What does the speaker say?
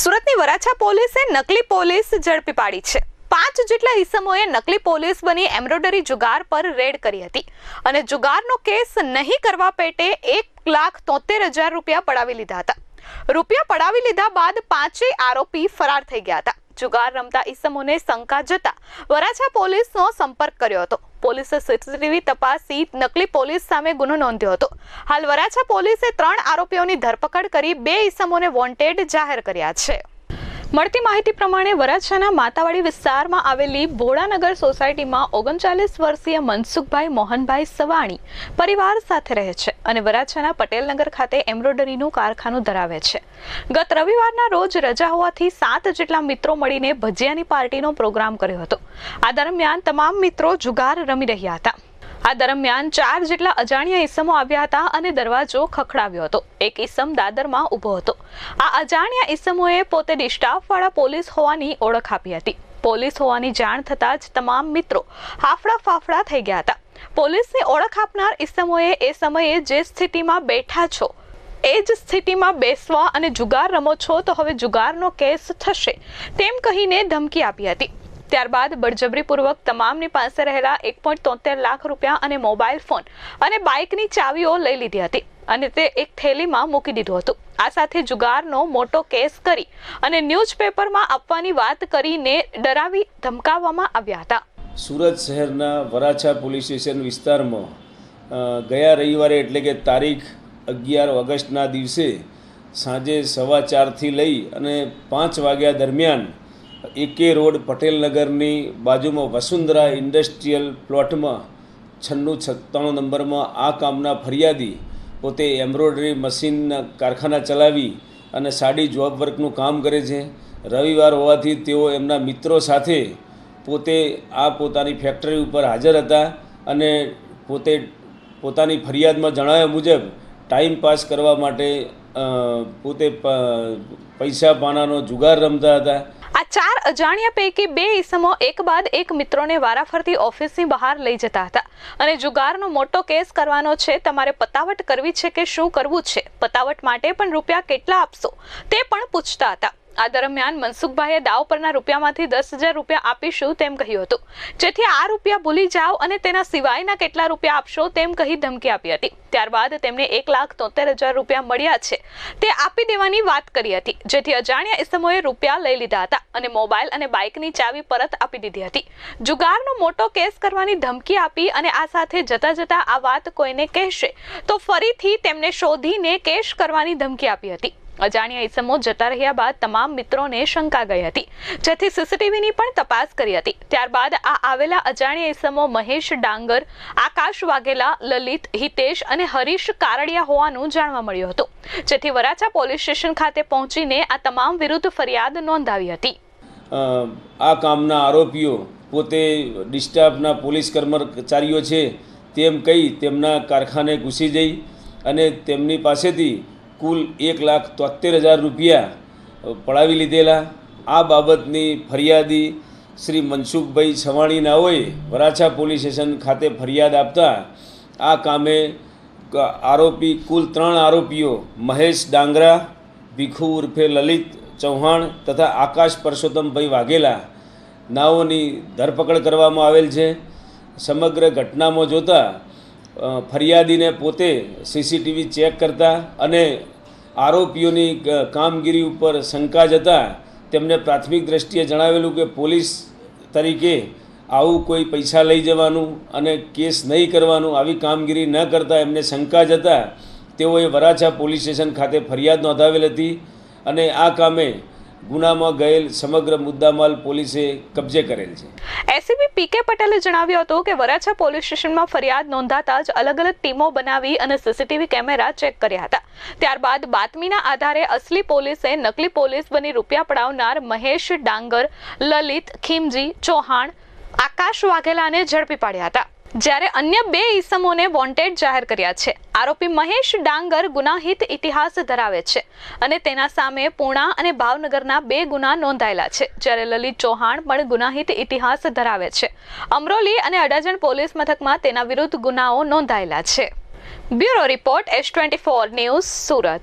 સુરતની વરાછા પોલીસે નકલી પોલીસ ઝડપી પાડી છે. પાંચ જેટલા ઈસમોએ નકલી પોલીસ બની એમ્બ્રોઇડરી જુગાર પર રેડ કરી હતી. અને જુગારનો કેસ નહીં કરવા પેટે એક લાખ તોતેર હજાર રૂપિયા પડાવી લીધા હતા. રૂપિયા પડાવી લીધા બાદ પાંચેય આરોપી ફરાર થઈ ગયા હતા. જુગાર રમતા ઈસમોને શંકા જતા વરાછા પોલીસનો સંપર્ક કર્યો હતો. પોલીસે સીસીટીવી તપાસી નકલી પોલીસ સામે ગુનો નોંધ્યો હતો. હાલ વરાછા પોલીસે ત્રણ આરોપીઓની ધરપકડ કરી બે ઇસમોને વોન્ટેડ જાહેર કર્યા છે. મળતી માહિતી પ્રમાણે વરાછાના માતાવાડી વિસ્તારમાં આવેલી ભોળાનગર સોસાયટીમાં ઓગણચાલીસ વર્ષીય મનસુખભાઈ મોહનભાઈ સવાણી પરિવાર સાથે રહે છે અને વરાછાના પટેલનગર ખાતે એમ્બ્રોઇડરીનું કારખાનું ધરાવે છે. ગત રવિવારના રોજ રજા હોવાથી સાત જેટલા મિત્રો મળીને ભજીયાની પાર્ટીનો પ્રોગ્રામ કર્યો હતો. આ દરમિયાન તમામ મિત્રો જુગાર રમી રહ્યા હતા. આ દરમિયાન ચાર જેટલા અજાણ્યા ઈસમો આવ્યા હતા અને દરવાજો ખખડાવ્યો હતો. એક ઈસમ દાદરમાં ઊભો હતો. આ અજાણ્યા ઈસમોએ પોતે ડિસ્ટાફવાળા પોલીસ હોવાની ઓળખ આપી હતી. પોલીસ હોવાની જાણ થતાં જ તમામ મિત્રો હાફડા ફાફડા થઈ ગયા હતા. પોલીસની ઓળખ આપનાર ઈસમોએ એ સમયે જે સ્થિતિમાં બેઠા છો, એ જ સ્થિતિમાં બેસવા અને જુગાર રમો છો તો હવે જુગારનો કેસ થશે, તેમ કહીને ધમકી આપી હતી. ત્યારબાદ બળજબરીપૂર્વક તમામની પાસે રહેલા એક લાખ રૂપિયા અને મોબાઈલ ફોન અને બાઇકની ચાવીઓ લઈ લીધી હતી અને તે એક થેલીમાં મૂકી દીધું હતું. આ સાથે જુગારનો મોટો કેસ કરી અને ન્યૂઝપેપરમાં આપવાની વાત કરીને ડરાવી ધમકાવવામાં આવ્યા હતા. સુરત શહેરના વરાછા પોલીસ સ્ટેશન વિસ્તારમાં ગયા રવિવારે એટલે કે તારીખ અગિયાર ઓગસ્ટના દિવસે સાંજે સવા ચારથી લઈ અને પાંચ વાગ્યા દરમિયાન એકે રોડ પટેલનગરની બાજુમાં વસુંધરા ઇન્ડસ્ટ્રીયલ પ્લોટમાં છન્નું સત્તાણું નંબરમાં આ કામના ફરિયાદી પોતે એમ્બ્રોઇડરી મશીનના કારખાના ચલાવી અને સાડી જોબ વર્કનું કામ કરે છે. રવિવાર હોવાથી તેઓ એમના મિત્રો સાથે પોતે આ પોતાની ફેક્ટરી ઉપર હાજર હતા અને પોતે પોતાની ફરિયાદમાં જણાવ્યા મુજબ ટાઈમ પાસ કરવા માટે પોતે પૈસા પાનાનો જુગાર રમતા હતા. ચાર અજાણ્યા પૈકી બે ઈસમો એક બાદ એક મિત્રોને વારાફરતી ઓફિસની બહાર લઈ જતા હતા. અને જુગારનો મોટો કેસ કરવાનો છે, તમારે પતાવટ કરવી છે કે શું કરવું છે? પતાવટ માટે પણ રૂપિયા કેટલા આપશો? તે પણ પૂછતા હતા. આ દરમિયાન મનસુખભાઈએ દાવ પરના રૂપિયામાંથી દસ હજાર રૂપિયા આપીશું તેમ કહ્યું હતું. જેથી આ રૂપિયા ભૂલી જાઓ અને તેના સિવાયના કેટલા રૂપિયા આપશો તેમ કહી ધમકી આપી હતી. ત્યારબાદ તેમને એક લાખ તોતેર હજાર રૂપિયા મળ્યા છે. તે આપી દેવાની વાત કરી હતી. જેથી અજાણ્યા ઇસમોએ રૂપિયા લઈ લીધા હતા અને મોબાઈલ અને બાઇકની ચાવી પરત આપી દીધી હતી. જુગારનો મોટો કેસ કરવાની ધમકી આપી અને આ સાથે જતા જતા આ વાત કોઈને કહેશે, તો ફરીથી તેમને શોધીને કેશ કરવાની ધમકી આપી હતી. અજાણ્યા ઇસમો જતા રહ્યા બાદ તમામ મિત્રોને શંકા ગઈ હતી. જેથી સીસીટીવીની પણ તપાસ કરી હતી. ત્યારબાદ આ આવેલા અજાણ્યા ઇસમો મહેશ ડાંગર, આકાશ વાઘેલા, લલિત, હિતેશ અને હરીશ કારડિયા હોવાનું જાણવા મળ્યું હતું. જેથી વરાછા પોલીસ સ્ટેશન ખાતે પહોંચીને આ તમામ વિરુદ્ધ ફરિયાદ નોંધાવી હતી. આ કામના આરોપીઓ પોતે ડિસ્ટાફના પોલીસ કર્મચારીઓ છે, તેમ કહી તેમના કારખાને ઘૂસી જઈ અને તેમની પાસેથી કુલ એક લાખ તોતેર હજાર રૂપિયા પડાવી લીધેલા. આ બાબતની ફરિયાદી શ્રી મનસુખભાઈ છવાણી નાઓએ વરાછા પોલીસ સ્ટેશન ખાતે ફરિયાદ આપતા આ કામે આરોપી, કુલ ત્રણ આરોપીઓ, મહેશ ડાંગરા, ભીખુ ઉર્ફે લલિત ચૌહાણ તથા આકાશ પરસોત્તમભાઈ વાઘેલા નાઓની ધરપકડ કરવામાં આવેલ છે. સમગ્ર ઘટનામાં જોતા ફરિયાદીને પોતે સીસીટીવી ચેક કરતા અને આરોપીઓની કામગીરી ઉપર શંકા જતા તેમને પ્રાથમિક દ્રષ્ટિએ જણાવેલું કે પોલીસ તરીકે આવું કોઈ પૈસા લઈ જવાનું અને કેસ નહીં કરવાનું, આવી કામગીરી ન કરતા એમને શંકા જતા તેઓએ વરાછા પોલીસ સ્ટેશન ખાતે ફરિયાદ નોંધાવેલ હતી અને આ કામે ગુનામાં ગયેલ સમગ્ર મુદ્દામાલ પોલીસે કબજે કરેલ છે. એસીપી પીકે પટેલે જણાવ્યું હતું કે વરાછા પોલીસ સ્ટેશનમાં ફરિયાદ નોંધાતા જ અલગ અલગ ટીમો બનાવી અને સીસીટીવી કેમેરા ચેક કર્યા હતા. ત્યારબાદ બાતમીના આધારે અસલી પોલીસે નકલી પોલીસ બની રૂપિયા પડાવનાર મહેશ ડાંગર, લલિત, ખીમજી, ચૌહાણ, આકાશ વાઘેલાને ઝડપી પાડ્યા હતા. જ્યારે અન્ય બે ઈસમોને વોન્ટેડ જાહેર કર્યા છે. આરોપી મહેશ ડાંગર ગુનાહિત ઇતિહાસ ધરાવે છે અને તેના સામે પૂણા અને ભાવનગરના બે ગુના નોંધાયેલા છે, જ્યારે લલિત ચૌહાણ પણ ગુનાહિત ઇતિહાસ ધરાવે છે. અમરોલી અને અડાજણ પોલીસ મથકમાં તેના વિરુદ્ધ ગુનાઓ નોંધાયેલા છે. Bureau report S twenty four news Surat.